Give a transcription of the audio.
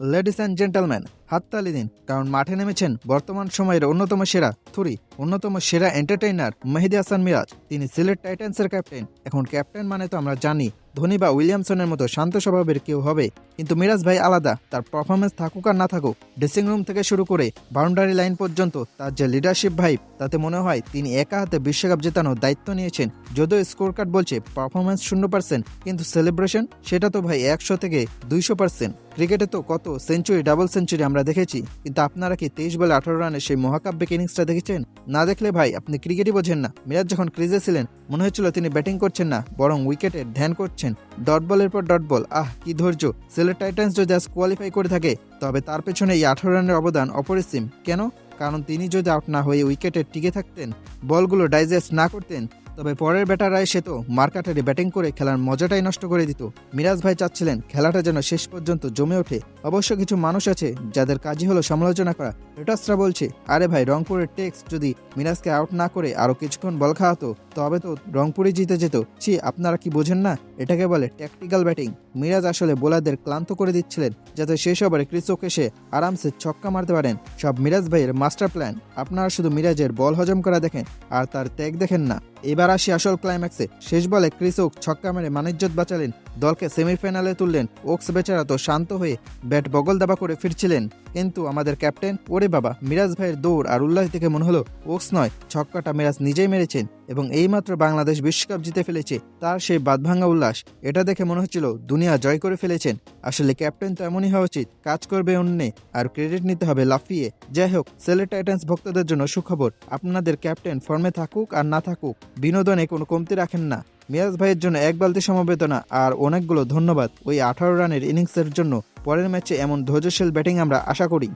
Ladies and gentleman হাততালি দিন, কারণ মাঠে নেমেছেন বর্তমান সময়ের অন্যতম সেরা থুরি, অন্যতম সেরা এন্টারটেইনার মেহেদি হাসান মিরাজ। তিনি সিলেট টাইটান্সের ক্যাপ্টেন এখন ক্যাপ্টেন মানে তো আমরা জানি ধোনি বা উইলিয়ামসনের মতো শান্ত স্বভাবের কেউ হবে, কিন্তু মিরাজ ভাই আলাদা, তার পারফরমেন্স থাকুক আর না থাকুক ড্রেসিং রুম থেকে শুরু করে বাউন্ডারি লাইন পর্যন্ত তার যে লিডারশিপ ভাইব তাতে মনে হয় তিনি একা হাতে বিশ্বকাপ জেতানোর দায়িত্ব নিয়েছেন, যদিও স্কোর কার্ড বলছে পারফরমেন্স শূন্য পার্সেন্ট কিন্তু সেলিব্রেশন সেটা তো ভাই একশো থেকে দুইশো পার্সেন্ট ক্রিকেটে তো কত সেঞ্চুরি ডাবল সেঞ্চুরি আমরা দেখেছি, কিন্তু আপনারা কি তেইশ বলে আঠারো রানের সেই মহাকাব্যিক ইনিংসটা দেখেছেন? না দেখলে ভাই আপনি ক্রিকেটই বোঝেন না। মিরাজ যখন ক্রিজে ছিলেন, মনে হয়েছিল তিনি ব্যাটিং করছেন না, বরং উইকেটের ধ্যান করছেন। ডট বলের পর ডট বল। আহ, কি ধৈর্য। সিলেট টাইটান্স যদি আজ কোয়ালিফাই করে থাকে, তবে তার পেছনে এই আঠারো রানের অবদান অপরিসীম। কেন? কারণ তিনি যদি আউট না হয়ে উইকেটে টিকে থাকতেন, বলগুলো ডাইজেস্ট না করতেন তবে পরের ব্যাটাররা এসে তো মার্কাটারে ব্যাটিং করে খেলার মজাটাই নষ্ট করে দিত। মিরাজ ভাই চাচ্ছিলেন খেলাটা যেন শেষ পর্যন্ত জমে ওঠে। অবশ্য কিছু মানুষ আছে যাদের কাজই হলো সমালোচনা করা। রেটাসরা বলছে, আরে ভাই, রংপুরের টেক্স যদি মিরাজকে আউট না করে আরও কিছুক্ষণ বল খাওয়াতো, তবে তো রংপুরই জিতে যেত। ছি, আপনারা কি বোঝেন না? এটাকে বলে ট্যাকটিক্যাল ব্যাটিং মিরাজ আসলে বোলারদের ক্লান্ত করে দিচ্ছিলেন, যাতে শেষ ওভারে কৃষক এসে আরামসে ছক্কা মারতে পারেন। সব মিরাজ ভাইয়ের মাস্টার প্ল্যান, আপনারা শুধু মিরাজের বল হজম করা দেখেন, আর তার ত্যাগ দেখেন না। এবার আসি আসল ক্লাইম্যাক্সে শেষ বলে ক্রিসোক ছক্কা মেরে মানিজ্জত বাঁচালেন। দলকে সেমিফাইনালে তুললেন। ওক্স বেচারা তো শান্ত হয়ে ব্যাট বগল দাবা করে ফিরছিলেন। কিন্তু আমাদের ক্যাপ্টেন, ওরে বাবা, মিরাজ ভাইয়ের দৌড় আর উল্লাস দেখে মনে হলো ওক্স নয়, ছক্কাটা মিরাজ নিজেই মেরেছেন এবং এইমাত্র বাংলাদেশ বিশ্বকাপ জিতে ফেলেছে তার সেই বাদভাঙ্গা উল্লাস। এটা দেখে মনে হচ্ছিল দুনিয়া জয় করে ফেলেছেন। আসলে ক্যাপ্টেন তো এমনই হওয়া উচিত, কাজ করবে অন্যে আর ক্রেডিট নিতে হবে লাফিয়ে। যাই হোক সেলেট টাইটান্স ভক্তদের জন্য সুখবর। আপনাদের ক্যাপ্টেন ফর্মে থাকুক আর না থাকুক বিনোদনে কোনো কমতি রাখেন না। মিরাজ ভাইয়ের জন্য এক বালতি সমবেদনা আর অনেকগুলো ধন্যবাদ। ওই আঠারো রানের ইনিংসের জন্য পরের ম্যাচে এমন ধৈর্যশীল ব্যাটিং আমরা আশা করি।